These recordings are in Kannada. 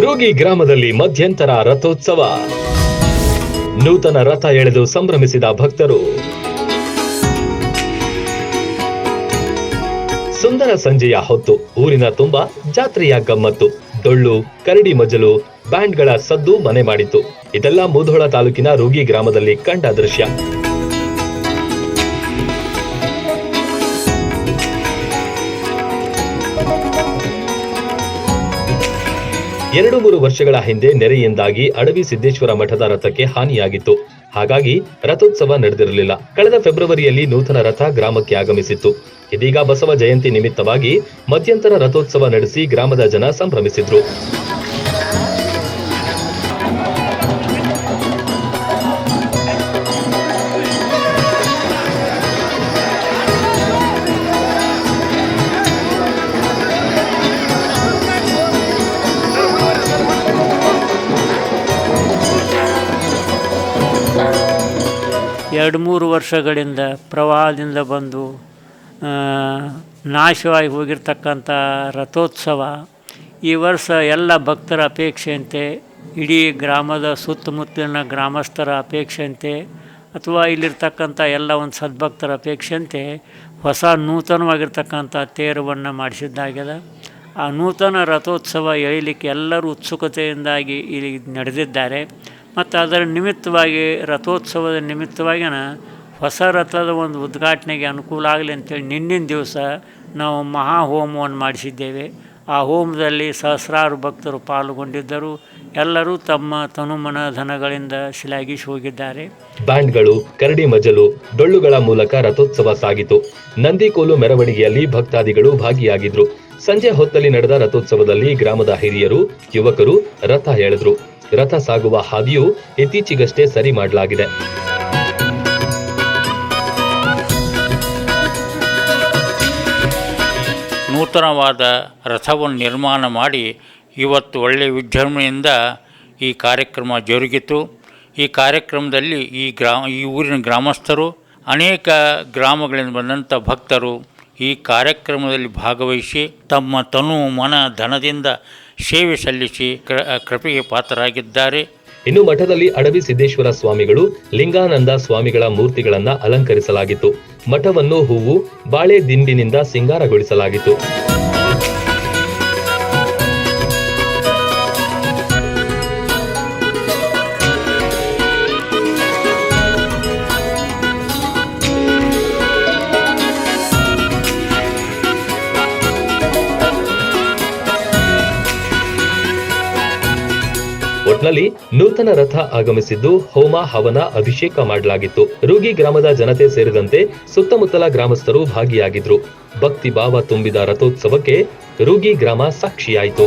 ರೂಗಿ ಗ್ರಾಮದಲ್ಲಿ ಮಧ್ಯಂತರ ರಥೋತ್ಸವ. ನೂತನ ರಥ ಎಳೆದು ಸಂಭ್ರಮಿಸಿದ ಭಕ್ತರು. ಸುಂದರ ಸಂಜೆಯ ಹೊತ್ತು, ಊರಿನ ತುಂಬ ಜಾತ್ರೆಯ ಗಮ್ಮತ್ತು ಡೊಳ್ಳು ಕರಡಿ ಮಜಲು, ಬ್ಯಾಂಡ್ಗಳ ಸದ್ದು ಮನೆ ಮಾಡಿತು ಇದೆಲ್ಲ ಮುಧೋಳ ತಾಲೂಕಿನ ರೋಗಿ ಗ್ರಾಮದಲ್ಲಿ ಕಂಡ ದೃಶ್ಯ. ಎರಡು ಮೂರು ವರ್ಷಗಳ ಹಿಂದೆ ನೆರೆಯಿಂದಾಗಿ ಅಡವಿ ಸಿದ್ದೇಶ್ವರ ಮಠದ ರಥಕ್ಕೆ ಹಾನಿಯಾಗಿತ್ತು. ಹಾಗಾಗಿ ರಥೋತ್ಸವ ನಡೆದಿರಲಿಲ್ಲ. ಕಳೆದ ಫೆಬ್ರವರಿಯಲ್ಲಿ ನೂತನ ರಥ ಗ್ರಾಮಕ್ಕೆ ಆಗಮಿಸಿತ್ತು. ಇದೀಗ ಬಸವ ಜಯಂತಿ ನಿಮಿತ್ತವಾಗಿ ಮಧ್ಯಂತರ ರಥೋತ್ಸವ ನಡೆಸಿ ಗ್ರಾಮದ ಜನ ಸಂಭ್ರಮಿಸಿದ್ರು. ಎರಡು ಮೂರು ವರ್ಷಗಳಿಂದ ಪ್ರವಾಹದಿಂದ ಬಂದು ನಾಶವಾಗಿ ಹೋಗಿರ್ತಕ್ಕಂಥ ರಥೋತ್ಸವ. ಈ ವರ್ಷ ಎಲ್ಲ ಭಕ್ತರ ಅಪೇಕ್ಷೆಯಂತೆ, ಇಡೀ ಗ್ರಾಮದ ಸುತ್ತಮುತ್ತಲಿನ ಗ್ರಾಮಸ್ಥರ ಅಪೇಕ್ಷೆಯಂತೆ, ಅಥವಾ ಇಲ್ಲಿರ್ತಕ್ಕಂಥ ಎಲ್ಲ ಒಂದು ಸದ್ಭಕ್ತರ ಅಪೇಕ್ಷೆಯಂತೆ ಹೊಸ ನೂತನವಾಗಿರ್ತಕ್ಕಂಥ ತೇರವನ್ನು ಮಾಡಿಸಿದ್ದಾಗ್ಯದ. ಆ ನೂತನ ರಥೋತ್ಸವ ಎಳಿಲಿಕ್ಕೆ ಎಲ್ಲರೂ ಉತ್ಸುಕತೆಯಿಂದಾಗಿ ಇಲ್ಲಿ ನಡೆದಿದ್ದಾರೆ. ಮತ್ತು ಅದರ ನಿಮಿತ್ತವಾಗಿ ರಥೋತ್ಸವದ ನಿಮಿತ್ತವಾಗಿನ ಹೊಸ ರಥದ ಒಂದು ಉದ್ಘಾಟನೆಗೆ ಅನುಕೂಲ ಆಗಲಿ ಅಂತೇಳಿ ನಿನ್ನಿನ ದಿವಸ ನಾವು ಮಹಾ ಹೋಮವನ್ನು ಮಾಡಿಸಿದ್ದೇವೆ. ಆ ಹೋಮದಲ್ಲಿ ಸಹಸ್ರಾರು ಭಕ್ತರು ಪಾಲ್ಗೊಂಡಿದ್ದರು. ಎಲ್ಲರೂ ತಮ್ಮ ತನುಮನ ಧನಗಳಿಂದ ಶಿಲಾಗಿಸಿ ಹೋಗಿದ್ದಾರೆ. ಬ್ಯಾಂಡ್ಗಳು, ಕರಡಿ ಮಜಲು, ಡೊಳ್ಳುಗಳ ಮೂಲಕ ರಥೋತ್ಸವ ಸಾಗಿತು. ನಂದಿಕೋಲು ಮೆರವಣಿಗೆಯಲ್ಲಿ ಭಕ್ತಾದಿಗಳು ಭಾಗಿಯಾಗಿದ್ರು. ಸಂಜೆ ಹೊತ್ತಲ್ಲಿ ನಡೆದ ರಥೋತ್ಸವದಲ್ಲಿ ಗ್ರಾಮದ ಹಿರಿಯರು, ಯುವಕರು ರಥ ಎಳೆದ್ರು. ರಥ ಸಾಗುವ ಹಾದಿಯೂ ಇತ್ತೀಚೆಗಷ್ಟೇ ಸರಿ ಮಾಡಲಾಗಿದೆ. ನೂತನವಾದ ರಥವನ್ನು ನಿರ್ಮಾಣ ಮಾಡಿ ಇವತ್ತು ಒಳ್ಳೆಯ ವಿಜೃಂಭಣೆಯಿಂದ ಈ ಕಾರ್ಯಕ್ರಮ ಜರುಗಿತು. ಈ ಕಾರ್ಯಕ್ರಮದಲ್ಲಿ ಈ ಗ್ರಾಮ ಈ ಊರಿನ ಗ್ರಾಮಸ್ಥರು, ಅನೇಕ ಗ್ರಾಮಗಳಿಂದ ಬಂದಂಥ ಭಕ್ತರು ಈ ಕಾರ್ಯಕ್ರಮದಲ್ಲಿ ಭಾಗವಹಿಸಿ ತಮ್ಮ ತನು ಮನ ಧನದಿಂದ ಸೇವೆ ಸಲ್ಲಿಸಿ ಕೃಪೆಗೆ ಪಾತ್ರರಾಗಿದ್ದಾರೆ. ಇನ್ನು ಮಠದಲ್ಲಿ ಅಡವಿ ಸಿದ್ದೇಶ್ವರ ಸ್ವಾಮಿಗಳು, ಲಿಂಗಾನಂದ ಸ್ವಾಮಿಗಳ ಮೂರ್ತಿಗಳನ್ನು ಅಲಂಕರಿಸಲಾಗಿತ್ತು. ಮಠವನ್ನು ಹೂವು, ಬಾಳೆ, ದಿಂಡಿನಿಂದ ಸಿಂಗಾರಗೊಳಿಸಲಾಗಿತ್ತು. ಒಟ್ನಲ್ಲಿ ನೂತನ ರಥ ಆಗಮಿಸಿದ್ದು ಹೋಮ, ಹವನ, ಅಭಿಷೇಕ ಮಾಡಲಾಗಿತ್ತು. ರೂಗಿ ಗ್ರಾಮದ ಜನತೆ ಸೇರಿದಂತೆ ಸುತ್ತಮುತ್ತಲ ಗ್ರಾಮಸ್ಥರು ಭಾಗಿಯಾಗಿದ್ರು. ಭಕ್ತಿ ಭಾವ ತುಂಬಿದ ರಥೋತ್ಸವಕ್ಕೆ ರೂಗಿ ಗ್ರಾಮ ಸಾಕ್ಷಿಯಾಯಿತು.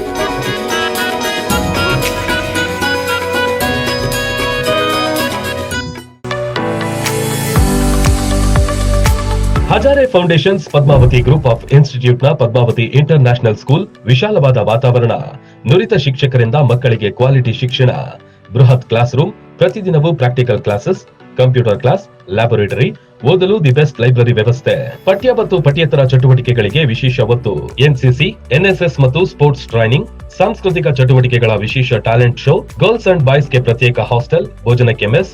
Hazare foundations Padmavati group of ಇನ್ಸ್ಟಿಟ್ಯೂಟ್ನ Padmavati international school ವಿಶಾಲವಾದ ವಾತಾವರಣ. ನುರಿತ ಶಿಕ್ಷಕರಿಂದ ಮಕ್ಕಳಿಗೆ ಕ್ವಾಲಿಟಿ ಶಿಕ್ಷಣ. ಬೃಹತ್ ಕ್ಲಾಸ್ ರೂಮ್, ಪ್ರತಿದಿನವೂ practical classes, computer class, laboratory, ಓದಲು ದಿ ಬೆಸ್ಟ್ ಲೈಬ್ರರಿ ವ್ಯವಸ್ಥೆ. ಪಠ್ಯ ಮತ್ತು ಪಠ್ಯೇತರ ಚಟುವಟಿಕೆಗಳಿಗೆ ವಿಶೇಷ ಒತ್ತು ಎನ್ಸಿಸಿ ಎನ್ಎಸ್ಎಸ್ ಮತ್ತು ಸ್ಪೋರ್ಟ್ಸ್ ಟ್ರೈನಿಂಗ್, ಸಾಂಸ್ಕೃತಿಕ ಚಟುವಟಿಕೆಗಳ ವಿಶೇಷ ಟ್ಯಾಲೆಂಟ್ ಶೋ, ಗರ್ಲ್ಸ್ ಅಂಡ್ ಬಾಯ್ಸ್ಗೆ ಪ್ರತ್ಯೇಕ ಹಾಸ್ಟೆಲ್, ಭೋಜನಕ್ಕೆ ಮೆಸ್